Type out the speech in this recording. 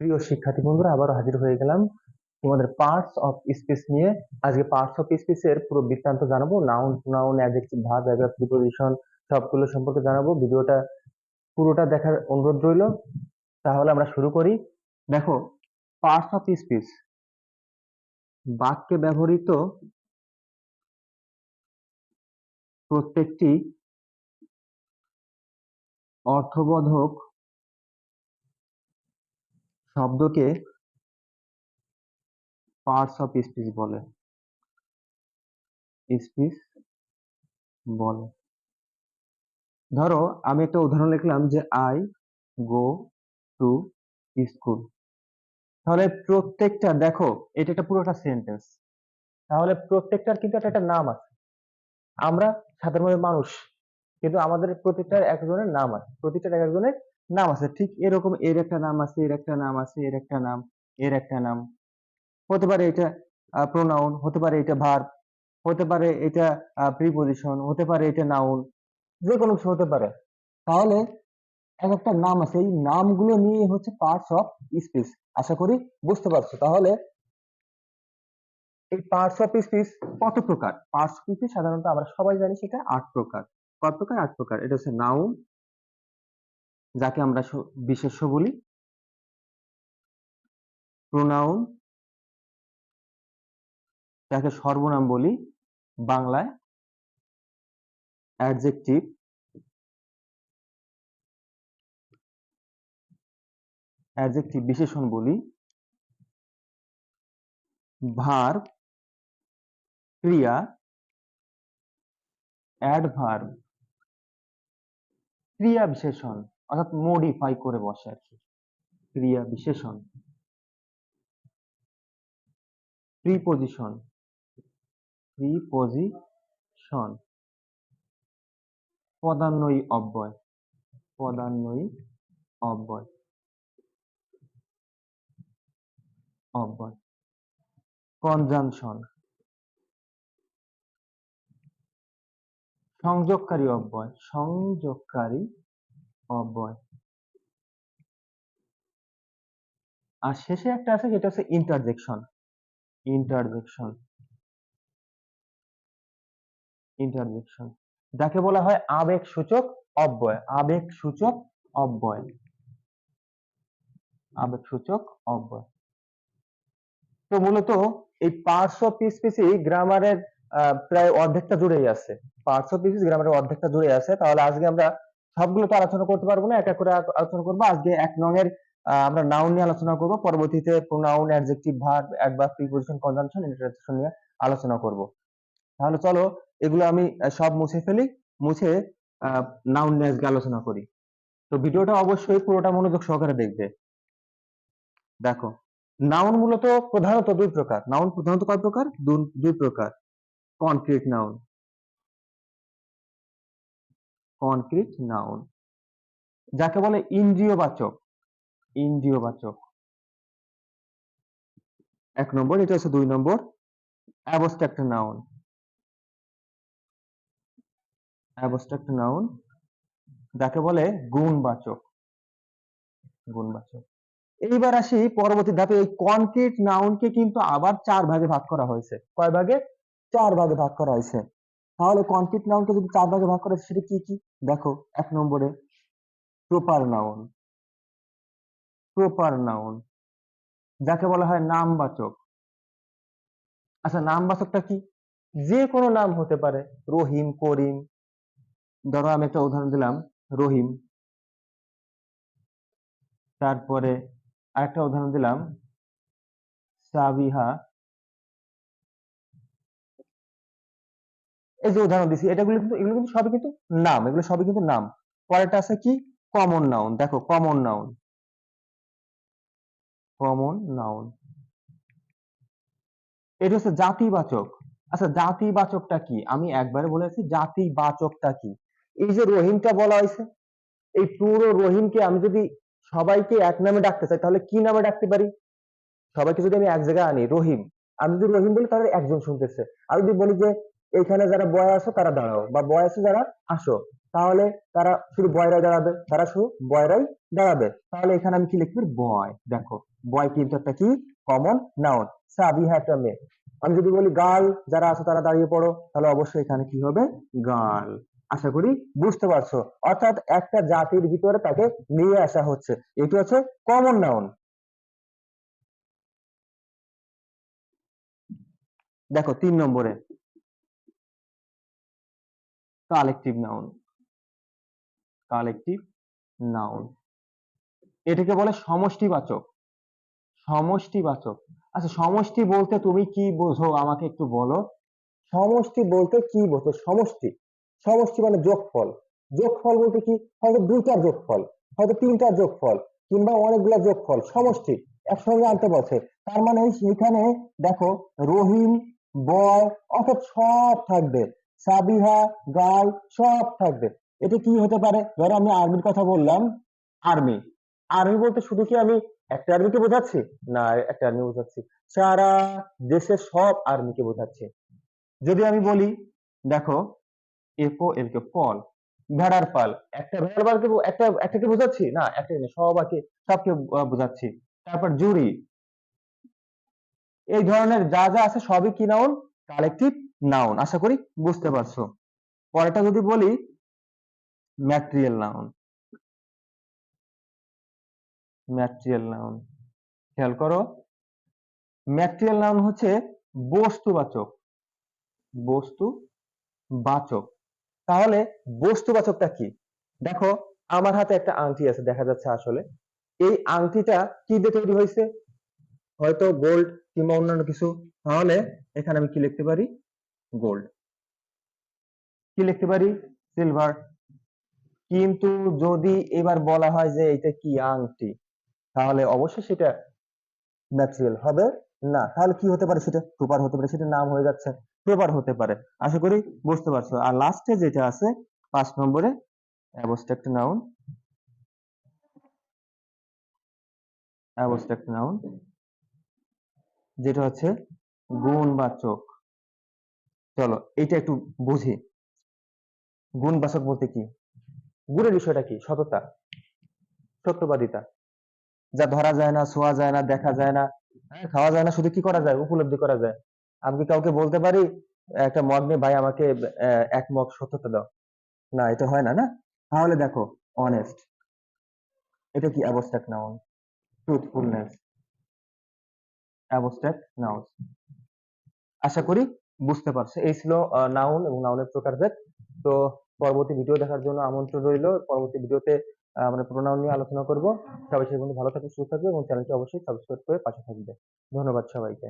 প্রিয় শিক্ষার্থী বন্ধুরা, আবারও হাজির হয়ে গেলাম তোমাদের পার্টস অফ স্পিচ নিয়ে। আজকে পার্টস অফ স্পিচ এর পুরো বৃত্তান্ত জানাব। Noun noun adjective verb adverb preposition সবগুলো সম্পর্কে জানাব। ভিডিওটা পুরোটা দেখার অনুরোধ রইল। তাহলে আমরা শুরু করি। দেখো পার্টস অফ স্পিচ বাক্যে ব্যবহৃত প্রত্যেকটি অর্থবোধক শব্দকে পার্টস অফ স্পিচ বলে। স্পিচ বলে। ধরো, আমি একটা উদাহরণ লিখলাম যে আই গো টু স্কুল তাহলে প্রত্যেকটা, দেখো, এটা একটা পুরোটা সেন্টেন্স তাহলে প্রত্যেকটার কিন্তু একটা একটা নাম আছে। আমরা সাধারণভাবে মানুষ, কিন্তু আমাদের প্রত্যেকটার একজনের নাম আছে। এক একজনের নাম আছে, ঠিক এরকম এর একটা নাম আছে, এর একটা নাম আছে, এর একটা নাম, এর একটা নাম। হতে পারে এটা প্রোনাউন হতে পারে এটা ভার্ব হতে পারে এটা প্রিপোজিশন হতে পারে এটা নাউন যে কোনো কিছু হতে পারে। তাহলে এক একটা নাম আছে, এই নামগুলো নিয়ে হচ্ছে পার্টস অফ স্পিচ আশা করি বুঝতে পারছ। তাহলে এই পার্টস অফ স্পিচ কত প্রকার? পার্টস অফ স্পিচ সাধারণত আমরা সবাই জানি সেটা আট প্রকার। কত প্রকার? আট প্রকার। এটা হচ্ছে নাউন যাকে আমরা বিশেষ্য বলি। প্রোনাউন যাকে সর্বনাম বলি বাংলায়। অ্যাডজেক্টিভ অ্যাডজেক্টিভ বিশেষণ বলি ভার্ব ক্রিয়া অ্যাডভার্ব ক্রিয়া বিশেষণ। অর্থাৎ মডিফাই করে বসে আর কি ক্রিয়া বিশেষণ প্রিপোজিশন প্রিপোজিশন পদান্বয়ী অব্যয় পদান্বয়ী অব্যয় অব্যয় কনজাংশন সংযোগকারী অব্যয়, সংযোগকারী অব্যয় আর শেষে একটা আছে যেটা হচ্ছে ইন্টারজেকশন ইন্টারজেকশন ইন্টারজেকশন যাকে বলা হয় আবেগ সূচক অব্যয়। আবেগ সূচক অব্যয়। আবেগ সূচক অব্যয়। তো মূলত এই পার্টস অফ স্পিচই গ্রামারের প্রায় অর্ধেকটা জুড়েই আছে। পার্টস অফ গ্রামারের অর্ধেকটা জুড়ে আছে। তাহলে আজকে আমরা সবগুলো তো আলোচনা করতে পারব না এক এক করে আলোচনা করব। আজকে এক নঙের আহ, আমরা নাউন নিয়ে আলোচনা করব। পরবর্তীতে pronoun adjective verb adverb preposition conjunction interjection নিয়ে আলোচনা করব। তাহলে চলো এগুলো আমি সব মুছে ফেলি মুছে নাউন নিয়ে আজকে আলোচনা করি। তো ভিডিওটা অবশ্যই পুরোটা মনোযোগ সহকারে দেখবে। দেখো নাউন মূলত প্রধানত দুই প্রকার। নাউন প্রধানত কয় প্রকার? দুই প্রকার। কনক্রিট নাউন কনক্রিট নাউন যাকে বলে ইন্দ্রিয়বাচক ইন্দ্রিয়বাচক। এক নম্বর, এটা হচ্ছে দুই নম্বর অ্যাবস্ট্রাক্ট নাউন অ্যাবস্ট্রাক্ট নাউন যাকে বলে গুণবাচক। গুণবাচক। এইবার আসি পরবর্তী ধাপে, এই কনক্রিট নাউনকে কিন্তু আবার চার ভাগে ভাগ করা হয়েছে। কয় ভাগে? চার ভাগে ভাগ করা হয়েছে। তাহলে কনক্রিট নাউনকে যদি চার ভাগে ভাগ করা, সেটা কি কি? দেখো, এক নম্বরে প্রপার নাউন প্রপার নাউন যাকে বলা হয় নামবাচক। আচ্ছা নামবাচকটা কি? যে কোনো নাম হতে পারে, রহিম, করিম। ধরো, আমি একটা উদাহরণ দিলাম, রহিম। তারপরে আরেকটা উদাহরণ দিলাম, সাবিহা এই যে উদাহরণ দিছি, এটাগুলো কিন্তু, এগুলো কিন্তু সবই কিন্তু নাম, এগুলো সবই কিন্তু নাম। পরেরটা আছে কি? কমন নাউন দেখো কমন নাউন কমন নাউন এটা হচ্ছে জাতিবাচক। আচ্ছা জাতিবাচকটা কি? আমি একবারে বলেছি জাতিবাচকটা কি? এই যে রহিমটা বলা হয়েছে, এই পুরো রহিমকে আমি যদি সবাইকে এক নামে ডাকতে চাই, তাহলে কি নামে ডাকতে পারি? সবাইকে যদি আমি এক জায়গায় আনি, রহিম। আমি যদি রহিম বলি, তাহলে একজন শুনতেছে। আর যদি বলি যে এখানে যারা বয় আছো তারা দাঁড়াও। বা বয় আছো যারা, আসো। তাহলে তারা শুধু বয়রাই দাঁড়াবে। তারা শুধু বয়রাই দাঁড়াবে। তাহলে এখানে আমি কি লিখব? বয়। দেখো, বয় কিন্তু একটা কি? কমন নাউন সাবিহা একটা মেয়ে। আমি যদি বলি গার্ল, যারা আছে তারা দাঁড়িয়ে পড়ো। তাহলে অবশ্যই এখানে কি হবে? গার্ল। আশা করি বুঝতে পারছ। অর্থাৎ একটা জাতির ভিতরে তাকে নিয়ে আসা হচ্ছে। এটি হচ্ছে কমন নাউন দেখো, তিন নম্বরে। Collective noun. Collective noun. এটাকে বলে সমষ্টিবাচক। সমষ্টিবাচক। আচ্ছা সমষ্টি বলতে তুমি কি বোঝো? আমাকে একটু বলো। সমষ্টি বলতে কি বোঝো? সমষ্টি। সমষ্টি মানে যোগফল। যোগফল বলতে কি? হয়তো দুইটার যোগফল, হয়তো তিনটার যোগফল, কিংবা অনেকগুলা যোগফল। সমষ্টি একসঙ্গে আনতে বলছে। তার মানে সেখানে দেখো রহিম, বয়, অর্থাৎ সব থাকবে। সাবিহা, গাল সব থাকবে। এটা কি হতে পারে? ধরো আমি আর্মির কথা বললাম আর্মি আর্মি বলতে শুধু কি আমি একটা আর্মিকে বোঝাচ্ছি? না, একটা আর্মি বোঝাচ্ছি। সারা দেশের সব আর্মিকে বোঝাচ্ছে। যদি আমি বলি, দেখো এপো এলকে ফল ভেড়ার পাল, একটা ভেড়ার পালকে একটা, একটাকে বোঝাচ্ছি? না, একটা সবাইকে, সবকে বোঝাচ্ছি। তারপর জুরি এই ধরনের যা যা আছে সবই কি নাউন কালেকটিভ নাউন আশা করি বুঝতে পারছ। পরেরটা যদি বলি ম্যাটেরিয়াল নাউন ম্যাটেরিয়াল নাউন খেয়াল করো ম্যাটেরিয়াল নাউন হচ্ছে বস্তুবাচক। বস্তু বাচক তাহলে বস্তুবাচকটা কি? দেখো, আমার হাতে একটা আংটি আছে, দেখা যাচ্ছে আসলে। এই আংটিটা কি দিয়ে তৈরি হয়েছে? হয়তো গোল্ড কিংবা অন্যান্য কিছু। তাহলে এখানে আমি কি লিখতে পারি? গোল্ড কি লিখতে পারি? সিলভার কিন্তু যদি এবার বলা হয় যে এটা কি আংটি, তাহলে অবশ্যই সেটা ম্যাটেরিয়াল হবে না। তাহলে কি হতে পারে সেটা? পেপার হতে পারে, সেটা নাম হয়ে যাচ্ছে। পেপার হতে পারে। আশা করি বুঝতে পারছ। আর লাস্টে যেটা আছে, পাঁচ নম্বরে অ্যাবস্ট্রাক্ট নাউন অ্যাবস্ট্রাক্ট নাউন যেটা হচ্ছে গুণবাচক চলো এটা একটু বুঝি। গুণবাচক বলতে কি? গুণের বিষয়টা কি? সততা সত্যবাদিতা। যা ধরা যায় না ছোঁয়া যায় না দেখা যায় না হ্যাঁ, খাওয়া যায় না শুধু কি করা যায়? উপলব্ধি করা যায়। আমি কি কাউকে বলতে পারি একটা মগ নিয়ে ভাই আমাকে এক মগ সত্যতা দাও। না এটা হয় না না? তাহলে দেখো অনেস্ট এটা কি? Abstract noun truthfulness abstract noun আশা করি বুঝতে পারছ। এই ছিল নাউন এবং নাউনের প্রকারভেদ তো পরবর্তী ভিডিও দেখার জন্য আমন্ত্রণ রইল। পরবর্তী ভিডিওতে আমরা প্রোনাউন নিয়ে আলোচনা করব। সবাই সেই ভালো থাকবে সুস্থ থাকবে এবং চ্যানেলটি অবশ্যই সাবস্ক্রাইব করে পাশে থাকবে ধন্যবাদ সবাইকে।